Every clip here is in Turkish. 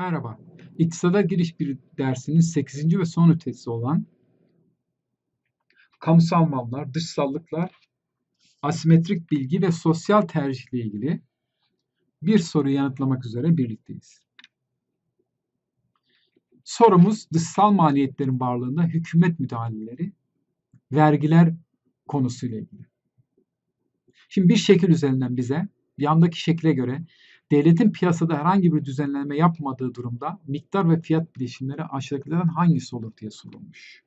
Merhaba. İktisada giriş bir dersinin 8. ve son ünitesi olan kamusal mallar, dışsallıklar, asimetrik bilgi ve sosyal tercihle ilgili bir soruyu yanıtlamak üzere birlikteyiz. Sorumuz dışsal maliyetlerin varlığında hükümet müdahaleleri, vergiler konusuyla ilgili. Şimdi bir şekil üzerinden bize yandaki şekle göre devletin piyasada herhangi bir düzenleme yapmadığı durumda miktar ve fiyat bileşimleri aşağıdakilerden hangisi olur diye sorulmuş.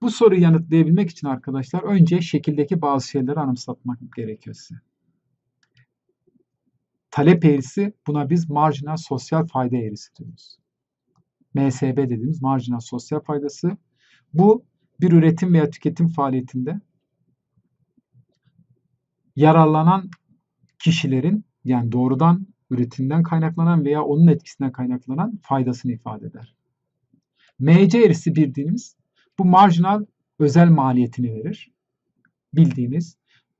Bu soruyu yanıtlayabilmek için arkadaşlar önce şekildeki bazı şeyleri anımsatmak gerekiyor size. Talep eğrisi buna biz marjinal sosyal fayda eğrisi diyoruz. MSB dediğimiz marjinal sosyal faydası. Bu bir üretim veya tüketim faaliyetinde yararlanan kişilerin yani doğrudan üretimden kaynaklanan veya onun etkisinden kaynaklanan faydasını ifade eder. MC eğrisi bildiğimiz bu marjinal özel maliyetini verir. Bildiğimiz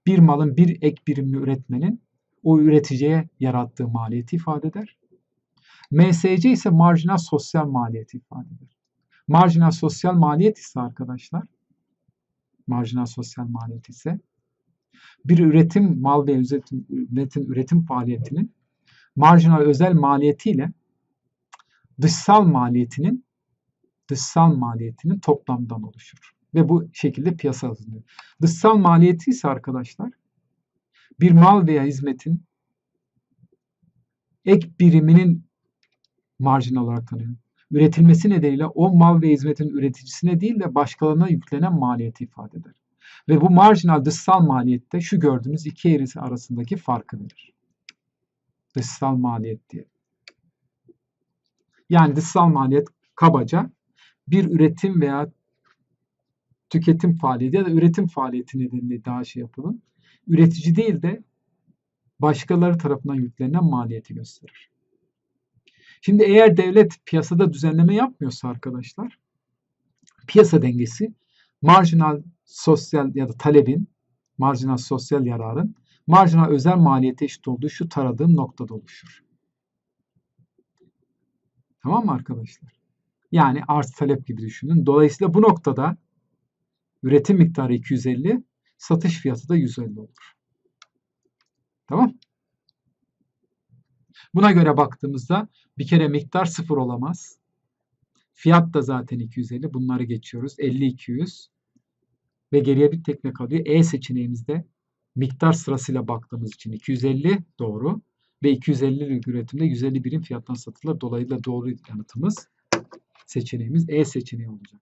bir malın bir ek birimli üretmenin o üreticiye yarattığı maliyeti ifade eder. MSC ise marjinal sosyal maliyeti ifade eder. Marjinal sosyal maliyet ise arkadaşlar, marjinal sosyal maliyet ise bir üretim mal ve üretim, üretim, üretim faaliyetinin marjinal özel maliyetiyle dışsal maliyetinin dışsal maliyetinin toplamdan oluşur. Ve bu şekilde piyasa hızlanıyor. Dışsal maliyeti ise arkadaşlar bir mal veya hizmetin ek biriminin marjinal olarak tanıyor. Üretilmesi nedeniyle o mal ve hizmetin üreticisine değil de başkalarına yüklenen maliyeti ifade eder. Ve bu marjinal dışsal maliyette şu gördüğümüz iki eğrisi arasındaki farkı verir. Dışsal maliyet diye. Yani dışsal maliyet kabaca bir üretim veya tüketim faaliyeti ya da üretim faaliyeti nedeniyle daha şey yapılın. Üretici değil de başkaları tarafından yüklenen maliyeti gösterir. Şimdi eğer devlet piyasada düzenleme yapmıyorsa arkadaşlar piyasa dengesi marjinal sosyal ya da talebin, marjinal sosyal yararın marjinal özel maliyete eşit olduğu şu taradığım noktada oluşur. Tamam mı arkadaşlar? Yani arz talep gibi düşünün. Dolayısıyla bu noktada üretim miktarı 250, satış fiyatı da 150 olur. Tamam? Buna göre baktığımızda bir kere miktar sıfır olamaz. Fiyat da zaten 250. Bunları geçiyoruz. 50-200. Ve geriye bir tekne kalıyor. E seçeneğimizde miktar sırasıyla baktığımız için 250 doğru. Ve 250 üretimde 150 birim fiyattan satılır. Dolayısıyla doğru yanıtımız seçeneğimiz E seçeneği olacak.